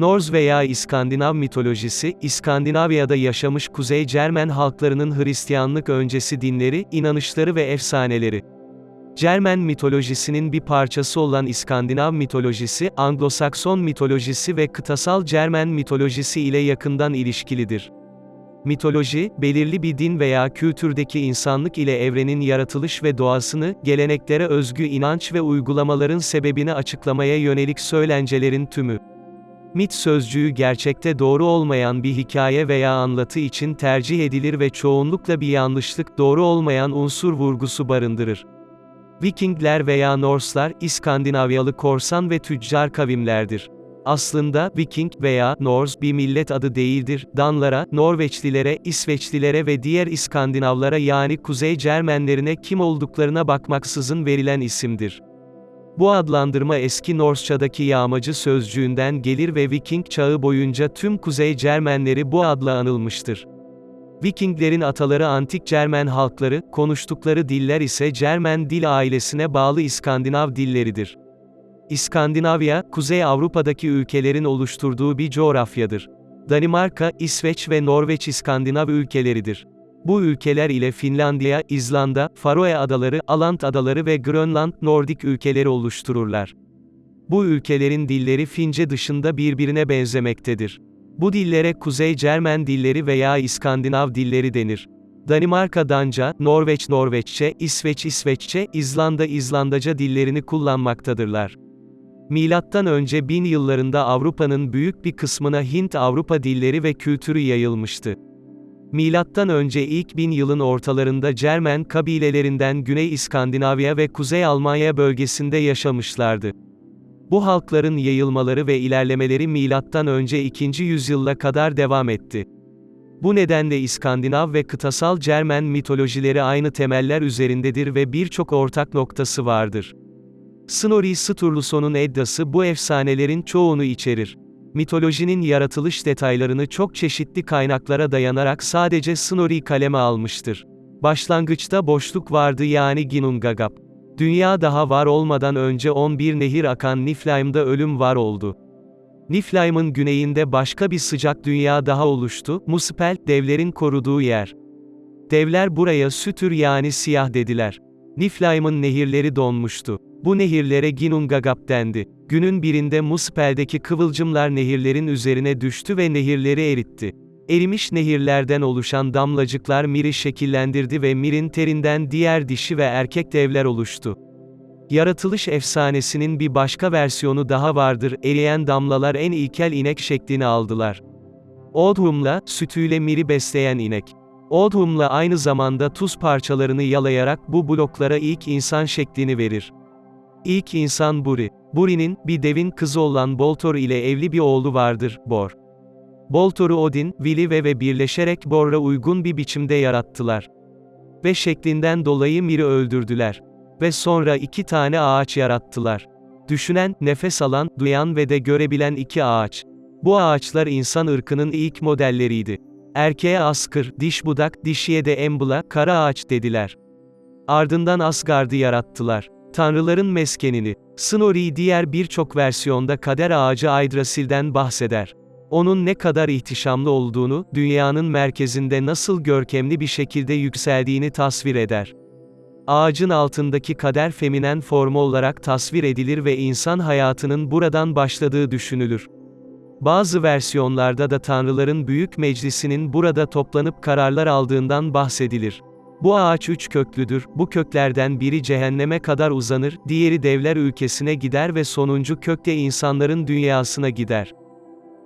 Norz veya İskandinav mitolojisi, İskandinavya'da yaşamış Kuzey Cermen halklarının Hristiyanlık öncesi dinleri, inanışları ve efsaneleri. Cermen mitolojisinin bir parçası olan İskandinav mitolojisi, Anglo-Sakson mitolojisi ve kıtasal Cermen mitolojisi ile yakından ilişkilidir. Mitoloji, belirli bir din veya kültürdeki insanlık ile evrenin yaratılış ve doğasını, geleneklere özgü inanç ve uygulamaların sebebini açıklamaya yönelik söylencelerin tümü. Mit sözcüğü gerçekte doğru olmayan bir hikaye veya anlatı için tercih edilir ve çoğunlukla bir yanlışlık doğru olmayan unsur vurgusu barındırır. Vikingler veya Norslar, İskandinavyalı korsan ve tüccar kavimlerdir. Aslında, Viking veya Norse bir millet adı değildir, Danlara, Norveçlilere, İsveçlilere ve diğer İskandinavlara yani Kuzey Cermenlerine kim olduklarına bakmaksızın verilen isimdir. Bu adlandırma eski Norsçadaki yağmacı sözcüğünden gelir ve Viking çağı boyunca tüm Kuzey Cermenleri bu adla anılmıştır. Vikinglerin ataları antik Cermen halkları, konuştukları diller ise Cermen dil ailesine bağlı İskandinav dilleridir. İskandinavya, Kuzey Avrupa'daki ülkelerin oluşturduğu bir coğrafyadır. Danimarka, İsveç ve Norveç İskandinav ülkeleridir. Bu ülkeler ile Finlandiya, İzlanda, Faroe Adaları, Aland Adaları ve Grönland Nordik ülkeleri oluştururlar. Bu ülkelerin dilleri Fince dışında birbirine benzemektedir. Bu dillere Kuzey Cermen dilleri veya İskandinav dilleri denir. Danimarka Danca, Norveç Norveççe, İsveç İsveççe, İzlanda İzlandaca dillerini kullanmaktadırlar. Milattan önce 1000 yıllarında Avrupa'nın büyük bir kısmına Hint-Avrupa dilleri ve kültürü yayılmıştı. Milattan önce ilk bin yılın ortalarında Cermen kabilelerinden Güney İskandinavya ve Kuzey Almanya bölgesinde yaşamışlardı. Bu halkların yayılmaları ve ilerlemeleri milattan önce 2. yüzyıla kadar devam etti. Bu nedenle İskandinav ve kıtasal Cermen mitolojileri aynı temeller üzerindedir ve birçok ortak noktası vardır. Snorri Sturluson'un Edda'sı bu efsanelerin çoğunu içerir. Mitolojinin yaratılış detaylarını çok çeşitli kaynaklara dayanarak sadece Snorri kaleme almıştır. Başlangıçta boşluk vardı yani Ginnungagap. Dünya daha var olmadan önce 11 nehir akan Niflheim'da ölüm var oldu. Niflheim'ın güneyinde başka bir sıcak dünya daha oluştu, Muspel, devlerin koruduğu yer. Devler buraya sütür yani siyah dediler. Niflheim'ın nehirleri donmuştu. Bu nehirlere Ginnungagap dendi. Günün birinde Muspel'deki kıvılcımlar nehirlerin üzerine düştü ve nehirleri eritti. Erimiş nehirlerden oluşan damlacıklar Mir'i şekillendirdi ve Mir'in terinden diğer dişi ve erkek devler oluştu. Yaratılış efsanesinin bir başka versiyonu daha vardır, eriyen damlalar en ilkel inek şeklini aldılar. Odhum'la, sütüyle Mir'i besleyen inek. Odhum'la aynı zamanda tuz parçalarını yalayarak bu bloklara ilk insan şeklini verir. İlk insan Buri. Buri'nin, bir devin kızı olan Boltor ile evli bir oğlu vardır, Bor. Boltor'u Odin, Vili ve ve birleşerek Bor'a uygun bir biçimde yarattılar. Ve şeklinden dolayı Mir'i öldürdüler. Ve sonra iki tane ağaç yarattılar. Düşünen, nefes alan, duyan ve de görebilen iki ağaç. Bu ağaçlar insan ırkının ilk modelleriydi. Erkeğe askır, diş budak, dişiye de embla, kara ağaç dediler. Ardından Asgard'ı yarattılar. Tanrıların meskenini. Snorri diğer birçok versiyonda kader ağacı Yggdrasil'den bahseder. Onun ne kadar ihtişamlı olduğunu, dünyanın merkezinde nasıl görkemli bir şekilde yükseldiğini tasvir eder. Ağacın altındaki kader feminen formu olarak tasvir edilir ve insan hayatının buradan başladığı düşünülür. Bazı versiyonlarda da tanrıların büyük meclisinin burada toplanıp kararlar aldığından bahsedilir. Bu ağaç üç köklüdür, bu köklerden biri cehenneme kadar uzanır, diğeri devler ülkesine gider ve sonuncu kökte insanların dünyasına gider.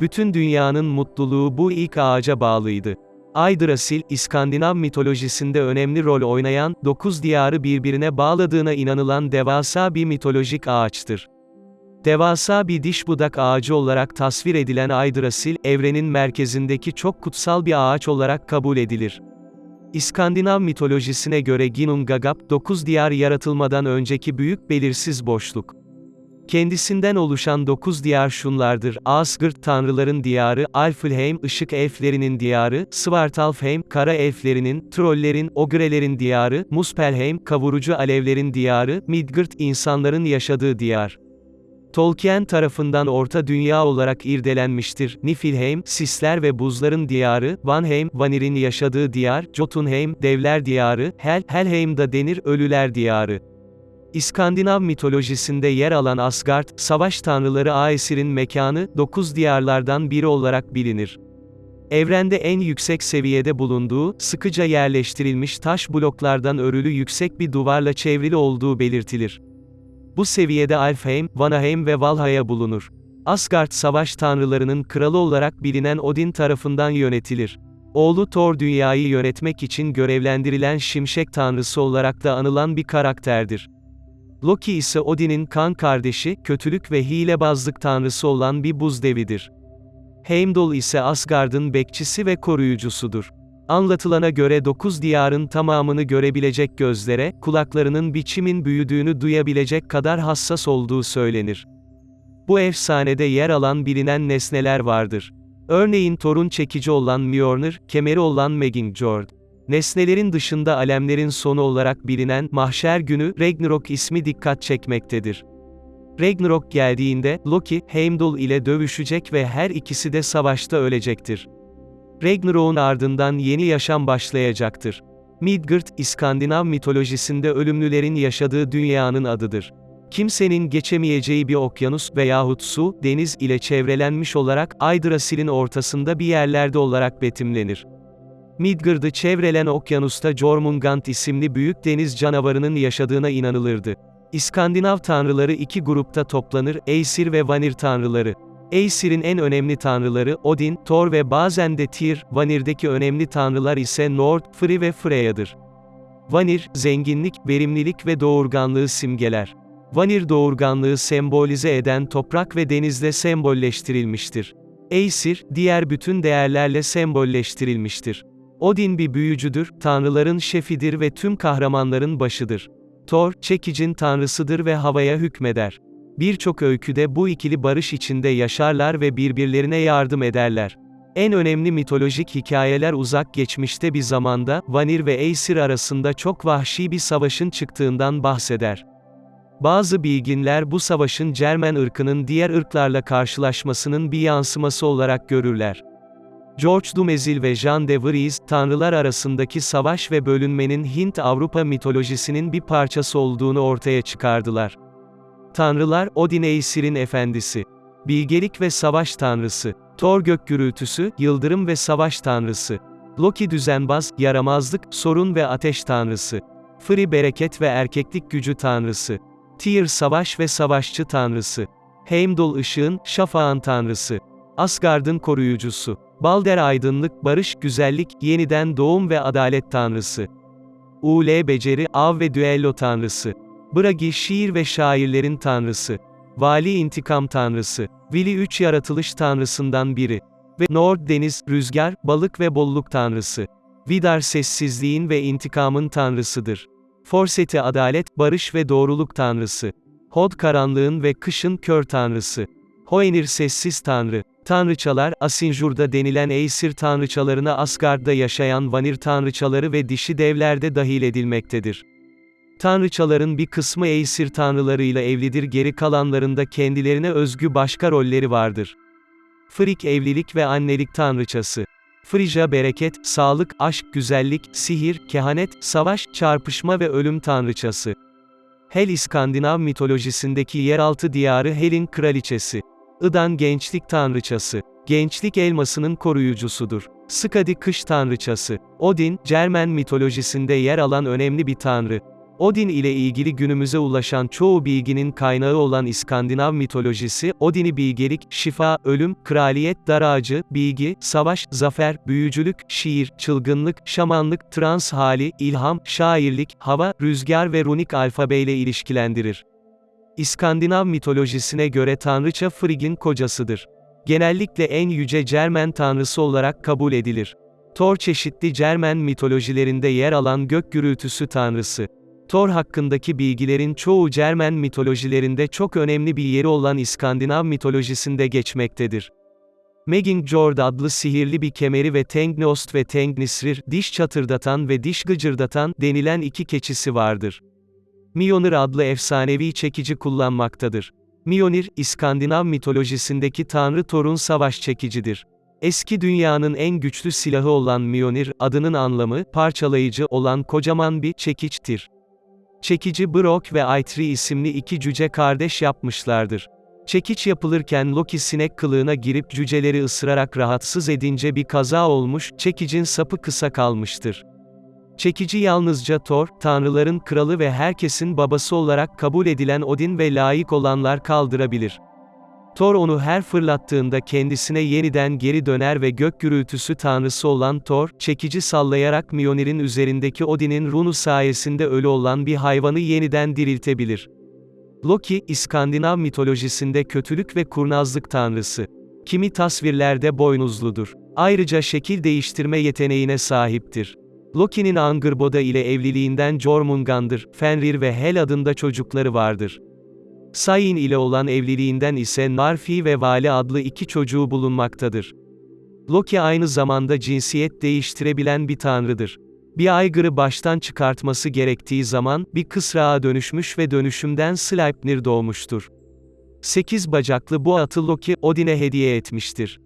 Bütün dünyanın mutluluğu bu ilk ağaca bağlıydı. Yggdrasil, İskandinav mitolojisinde önemli rol oynayan, dokuz diyarı birbirine bağladığına inanılan devasa bir mitolojik ağaçtır. Devasa bir diş budak ağacı olarak tasvir edilen Yggdrasil, evrenin merkezindeki çok kutsal bir ağaç olarak kabul edilir. İskandinav mitolojisine göre Ginnungagap, dokuz diyar yaratılmadan önceki büyük belirsiz boşluk. Kendisinden oluşan dokuz diyar şunlardır, Asgard, tanrıların diyarı, Alfheim, ışık elflerinin diyarı, Svartalfheim, kara elflerinin, trollerin, ogrelerin diyarı, Muspelheim, kavurucu alevlerin diyarı, Midgard, insanların yaşadığı diyar. Tolkien tarafından Orta Dünya olarak irdelenmiştir. Niflheim, sisler ve buzların diyarı, Vanheim, Vanir'in yaşadığı diyar, Jotunheim, devler diyarı, Hel, Helheim da denir, ölüler diyarı. İskandinav mitolojisinde yer alan Asgard, savaş tanrıları Aesir'in mekanı, dokuz diyarlardan biri olarak bilinir. Evrende en yüksek seviyede bulunduğu, sıkıca yerleştirilmiş taş bloklardan örülü yüksek bir duvarla çevrili olduğu belirtilir. Bu seviyede Alfheim, Vanaheim ve Valhalla bulunur. Asgard savaş tanrılarının kralı olarak bilinen Odin tarafından yönetilir. Oğlu Thor dünyayı yönetmek için görevlendirilen şimşek tanrısı olarak da anılan bir karakterdir. Loki ise Odin'in kan kardeşi, kötülük ve hilebazlık tanrısı olan bir buz devidir. Heimdall ise Asgard'ın bekçisi ve koruyucusudur. Anlatılana göre dokuz diyarın tamamını görebilecek gözlere, kulaklarının biçimin büyüdüğünü duyabilecek kadar hassas olduğu söylenir. Bu efsanede yer alan bilinen nesneler vardır. Örneğin torun çekici olan Mjolnir, kemeri olan Megingjord. Nesnelerin dışında alemlerin sonu olarak bilinen Mahşer Günü, Ragnarok ismi dikkat çekmektedir. Ragnarok geldiğinde, Loki, Heimdall ile dövüşecek ve her ikisi de savaşta ölecektir. Ragnarok'un ardından yeni yaşam başlayacaktır. Midgard, İskandinav mitolojisinde ölümlülerin yaşadığı dünyanın adıdır. Kimsenin geçemeyeceği bir okyanus veyahut su, deniz ile çevrelenmiş olarak Yggdrasil'in ortasında bir yerlerde olarak betimlenir. Midgard'ı çevrelen okyanusta Jormungand isimli büyük deniz canavarının yaşadığına inanılırdı. İskandinav tanrıları iki grupta toplanır, Aesir ve Vanir tanrıları. Aesir'in en önemli tanrıları, Odin, Thor ve bazen de Tyr, Vanir'deki önemli tanrılar ise Nord, Frey ve Freya'dır. Vanir, zenginlik, verimlilik ve doğurganlığı simgeler. Vanir doğurganlığı sembolize eden toprak ve denizle sembolleştirilmiştir. Aesir, diğer bütün değerlerle sembolleştirilmiştir. Odin bir büyücüdür, tanrıların şefidir ve tüm kahramanların başıdır. Thor, çekicin tanrısıdır ve havaya hükmeder. Birçok öyküde bu ikili barış içinde yaşarlar ve birbirlerine yardım ederler. En önemli mitolojik hikayeler uzak geçmişte bir zamanda, Vanir ve Aesir arasında çok vahşi bir savaşın çıktığından bahseder. Bazı bilginler bu savaşın Cermen ırkının diğer ırklarla karşılaşmasının bir yansıması olarak görürler. George Dumezil ve Jean de Vries, tanrılar arasındaki savaş ve bölünmenin Hint-Avrupa mitolojisinin bir parçası olduğunu ortaya çıkardılar. Tanrılar, Odin Aesir'in efendisi. Bilgelik ve savaş tanrısı. Thor gök gürültüsü, yıldırım ve savaş tanrısı. Loki düzenbaz, yaramazlık, sorun ve ateş tanrısı. Frey bereket ve erkeklik gücü tanrısı. Tyr savaş ve savaşçı tanrısı. Heimdall ışığın, şafağın tanrısı. Asgard'ın koruyucusu. Balder aydınlık, barış, güzellik, yeniden doğum ve adalet tanrısı. Ule beceri, av ve düello tanrısı. Bragi şiir ve şairlerin tanrısı. Vali intikam tanrısı. Vili üç yaratılış tanrısından biri. Ve Nord deniz, rüzgar, balık ve bolluk tanrısı. Vidar sessizliğin ve intikamın tanrısıdır. Forseti adalet, barış ve doğruluk tanrısı. Hod karanlığın ve kışın kör tanrısı. Hoenir sessiz tanrı. Tanrıçalar, Asinjur'da denilen Aesir tanrıçalarına Asgard'da yaşayan Vanir tanrıçaları ve dişi devlerde dahil edilmektedir. Tanrıçaların bir kısmı Aesir tanrılarıyla evlidir geri kalanlarında kendilerine özgü başka rolleri vardır. Frigg evlilik ve annelik tanrıçası. Frigya bereket, sağlık, aşk, güzellik, sihir, kehanet, savaş, çarpışma ve ölüm tanrıçası. Hel İskandinav mitolojisindeki yeraltı diyarı Hel'in kraliçesi. Idan gençlik tanrıçası. Gençlik elmasının koruyucusudur. Skadi kış tanrıçası. Odin, Cermen mitolojisinde yer alan önemli bir tanrı. Odin ile ilgili günümüze ulaşan çoğu bilginin kaynağı olan İskandinav mitolojisi, Odin'i bilgelik, şifa, ölüm, kraliyet, dar ağacı, bilgi, savaş, zafer, büyücülük, şiir, çılgınlık, şamanlık, trans hali, ilham, şairlik, hava, rüzgar ve runik alfabeyle ilişkilendirir. İskandinav mitolojisine göre tanrıça Frigg'in kocasıdır. Genellikle en yüce Cermen tanrısı olarak kabul edilir. Thor çeşitli Cermen mitolojilerinde yer alan gök gürültüsü tanrısı. Thor hakkındaki bilgilerin çoğu Cermen mitolojilerinde çok önemli bir yeri olan İskandinav mitolojisinde geçmektedir. Megingjord adlı sihirli bir kemeri ve Tengnost ve Tengnisrir, diş çatırdatan ve diş gıcırdatan, denilen iki keçisi vardır. Mjolnir adlı efsanevi çekici kullanmaktadır. Mjolnir, İskandinav mitolojisindeki tanrı Thor'un savaş çekicidir. Eski dünyanın en güçlü silahı olan Mjolnir, adının anlamı, parçalayıcı olan kocaman bir çekiçtir. Çekici Brok ve Eitri isimli iki cüce kardeş yapmışlardır. Çekiç yapılırken Loki sinek kılığına girip cüceleri ısırarak rahatsız edince bir kaza olmuş, çekicin sapı kısa kalmıştır. Çekici yalnızca Thor, tanrıların kralı ve herkesin babası olarak kabul edilen Odin ve layık olanlar kaldırabilir. Thor onu her fırlattığında kendisine yeniden geri döner ve gök gürültüsü tanrısı olan Thor, çekici sallayarak Mjolnir'in üzerindeki Odin'in runu sayesinde ölü olan bir hayvanı yeniden diriltebilir. Loki, İskandinav mitolojisinde kötülük ve kurnazlık tanrısı. Kimi tasvirlerde boynuzludur. Ayrıca şekil değiştirme yeteneğine sahiptir. Loki'nin Angrboda ile evliliğinden Jormungandr, Fenrir ve Hel adında çocukları vardır. Sayin ile olan evliliğinden ise Narfi ve Vale adlı iki çocuğu bulunmaktadır. Loki aynı zamanda cinsiyet değiştirebilen bir tanrıdır. Bir aygırı baştan çıkartması gerektiği zaman, bir kısrağa dönüşmüş ve dönüşümden Sleipnir doğmuştur. Sekiz bacaklı bu atı Loki, Odin'e hediye etmiştir.